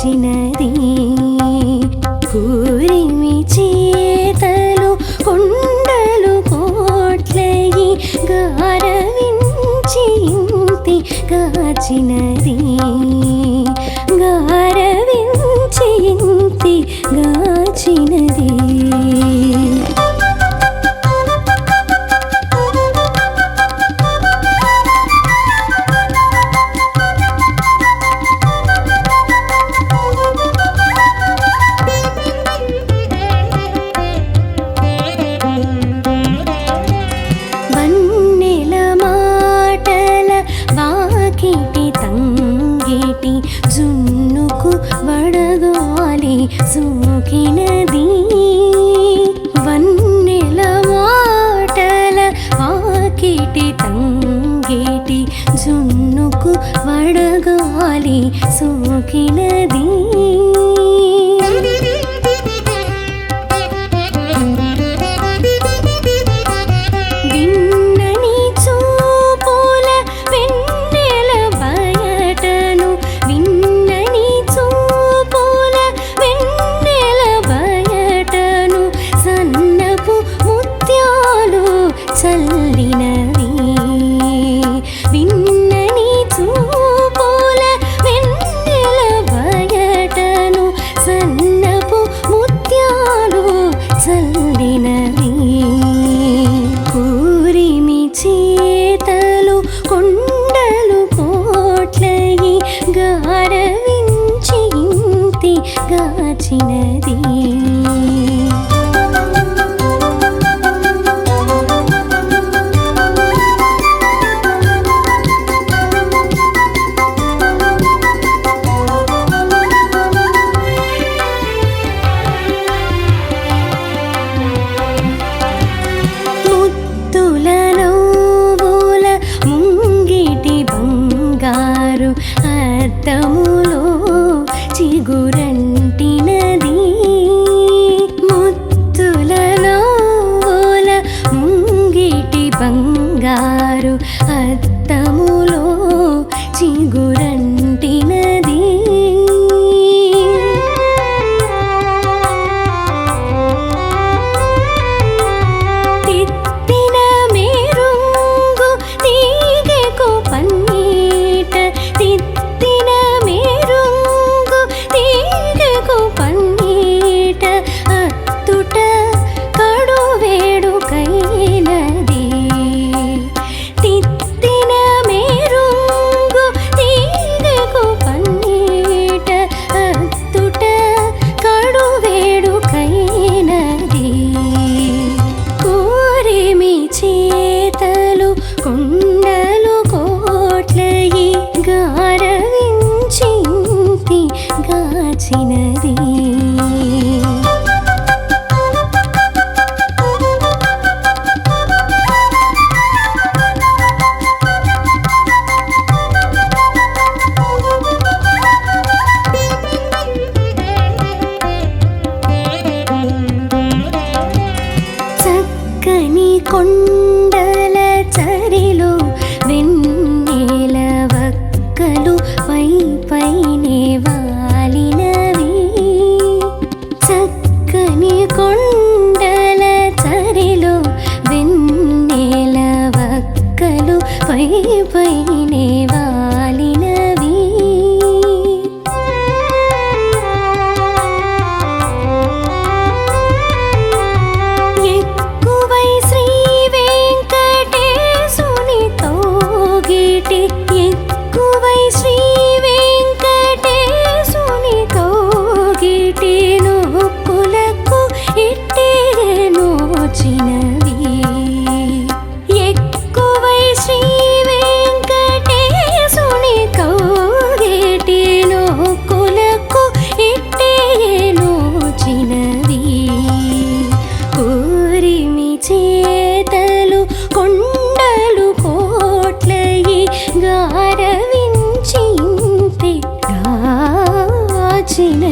వచ్చినది పూరిమి చేతలు కొండలు కోట్లయి గారవించి ఇంతి కాచినది. గారవించి ఇంతి గా సూకినది. వన్నెల మాటల ఆకిటి తంగిటి జున్నుకు వడగాలి సూకినది. వచ్చినది you it.